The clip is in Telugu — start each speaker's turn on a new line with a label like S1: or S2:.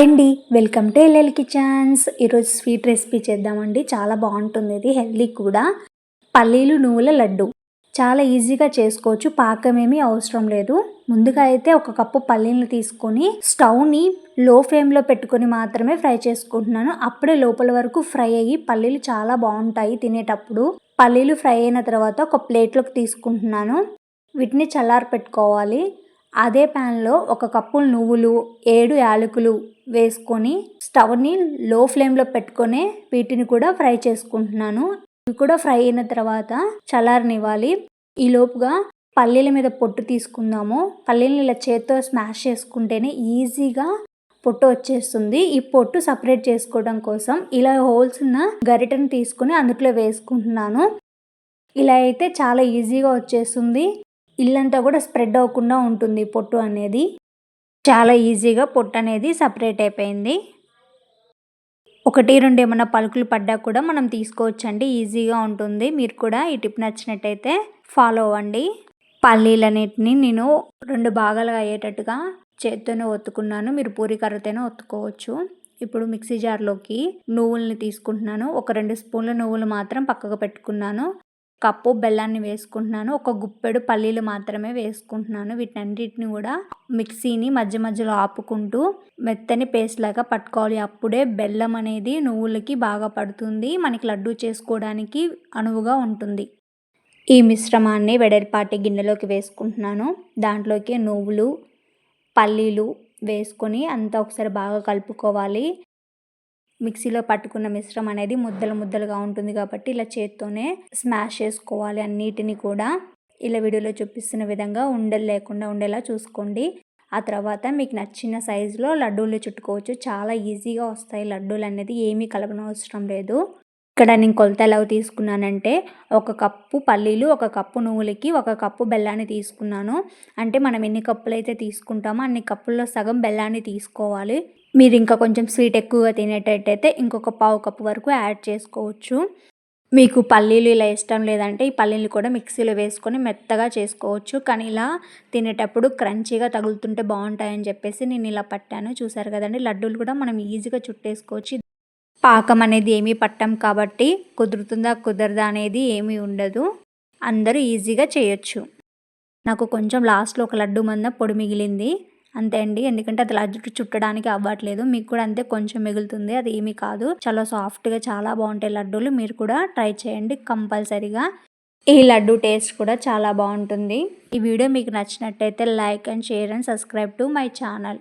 S1: హాయ్ అండి. Welcome to LL kitchens. ఈరోజు స్వీట్ రెసిపీ చేద్దామండి. చాలా బాగుంటుంది ఇది హెల్దీ కూడా. పల్లీలు నువ్వుల లడ్డు. చాలా ఈజీగా చేసుకోవచ్చు. పాకం ఏమీ అవసరం లేదు. ముందుగా అయితే ఒక కప్పు పల్లీలు తీసుకొని స్టవ్ని లో ఫ్లేమ్లో పెట్టుకొని మాత్రమే ఫ్రై చేసుకుంటున్నాను. అప్పుడే లోపల వరకు ఫ్రై అయ్యి పల్లీలు చాలా బాగుంటాయి తినేటప్పుడు. పల్లీలు ఫ్రై అయిన తర్వాత ఒక ప్లేట్లోకి తీసుకుంటున్నాను. వీటిని చల్లారి పెట్టుకోవాలి అదే ప్యాన్లో ఒక కప్పు నువ్వులు ఏడు యాలకులు వేసుకొని స్టవ్ని లో ఫ్లేమ్లో పెట్టుకొని వీటిని కూడా ఫ్రై చేసుకుంటున్నాను. ఇవి కూడా ఫ్రై అయిన తర్వాత చల్లారనివ్వాలి. ఈ లోపుగా పల్లీల మీద పొట్టు తీసుకుందాము. పల్లీలను ఇలా చేత్తో స్మాష్ చేసుకుంటేనే ఈజీగా పొట్టు వచ్చేస్తుంది. ఈ పొట్టు సపరేట్ చేసుకోవడం కోసం ఇలా హోల్స్ ఉన్న గరిటను తీసుకుని అందులో వేసుకుంటున్నాను. ఇలా అయితే చాలా ఈజీగా వచ్చేస్తుంది. ఇల్లంతా కూడా స్ప్రెడ్ అవ్వకుండా ఉంటుంది పొట్టు అనేది. చాలా ఈజీగా పొట్టు అనేది సపరేట్ అయిపోయింది. ఒకటి రెండు ఏమైనా పలుకులు పడ్డా కూడా మనం తీసుకోవచ్చండి. ఈజీగా ఉంటుంది. మీరు కూడా ఈ టిప్ నచ్చినట్టయితే ఫాలో అవ్వండి. పల్లీలన్నిటిని నేను రెండు భాగాలుగా అయ్యేటట్టుగా చేత్తోనే ఒత్తుకున్నాను. మీరు పూరి కర్రతోనే ఒత్తుకోవచ్చు. ఇప్పుడు మిక్సీ జార్లోకి నువ్వుల్ని తీసుకుంటున్నాను. ఒక రెండు స్పూన్ల నువ్వులు మాత్రం పక్కకు పెట్టుకున్నాను. కప్పు బెల్లాన్ని వేసుకుంటున్నాను. ఒక గుప్పెడు పల్లీలు మాత్రమే వేసుకుంటున్నాను. వీటన్నిటిని కూడా మిక్సీని మధ్య మధ్యలో ఆపుకుంటూ మెత్తని పేస్ట్ లాగా పట్టుకోవాలి. అప్పుడే బెల్లం అనేది నువ్వులకి బాగా పడుతుంది. మనకి లడ్డు చేసుకోవడానికి అనువుగా ఉంటుంది. ఈ మిశ్రమాన్ని వెడల్పాటి గిన్నెలోకి వేసుకుంటున్నాను. దాంట్లోకి నువ్వులు పల్లీలు వేసుకొని అంతా ఒకసారి బాగా కలుపుకోవాలి. మిక్సీలో పట్టుకున్న మిశ్రమం అనేది ముద్దలు ముద్దలుగా ఉంటుంది కాబట్టి ఇలా చేత్తోనే స్మాష్ చేసుకోవాలి అన్నిటిని కూడా. ఇలా వీడియోలో చూపిస్తున్న విధంగా ఉండలు లేకుండా ఉండేలా చూసుకోండి. ఆ తర్వాత మీకు నచ్చిన సైజులో లడ్డూలు చుట్టుకోవచ్చు. చాలా ఈజీగా వస్తాయి. లడ్డూలు అనేది ఏమీ కలపనవసరం లేదు. ఇక్కడ నేను కొలత ఎలా తీసుకున్నానంటే ఒక కప్పు పల్లీలు ఒక కప్పు నువ్వులకి ఒక కప్పు బెల్లాన్ని తీసుకున్నాను. అంటే మనం ఎన్ని కప్పులు అయితే తీసుకుంటామో అన్ని కప్పుల్లో సగం బెల్లాన్ని తీసుకోవాలి. మీరు ఇంకా కొంచెం స్వీట్ ఎక్కువగా తినేటట్టయితే ఇంకొక పావు కప్పు వరకు యాడ్ చేసుకోవచ్చు. మీకు పల్లీలు ఇలా ఇష్టం లేదంటే ఈ పల్లీలు కూడా మిక్సీలో వేసుకొని మెత్తగా చేసుకోవచ్చు. కానీ ఇలా తినేటప్పుడు క్రంచీగా తగులుతుంటే బాగుంటాయని చెప్పేసి నేను ఇలా పట్టాను. చూసారు కదండి లడ్డూలు కూడా మనం ఈజీగా చుట్టేసుకోవచ్చు. పాకం అనేది ఏమీ పట్టాం కాబట్టి కుదురుతుందా కుదరదా అనేది ఏమీ ఉండదు. అందరూ ఈజీగా చేయొచ్చు. నాకు కొంచెం లాస్ట్లో ఒక లడ్డు మంద పొడి మిగిలింది. అంతే అండి. ఎందుకంటే అది లడ్డు చుట్టడానికి అవ్వట్లేదు. మీకు కూడా అంతే కొంచెం మిగులుతుంది. అది ఏమీ కాదు. చాలా సాఫ్ట్గా చాలా బాగుంటాయి లడ్డూలు. మీరు కూడా ట్రై చేయండి కంపల్సరీగా. ఈ లడ్డు టేస్ట్ కూడా చాలా బాగుంటుంది. ఈ వీడియో మీకు నచ్చినట్టయితే like and share and subscribe to my channel.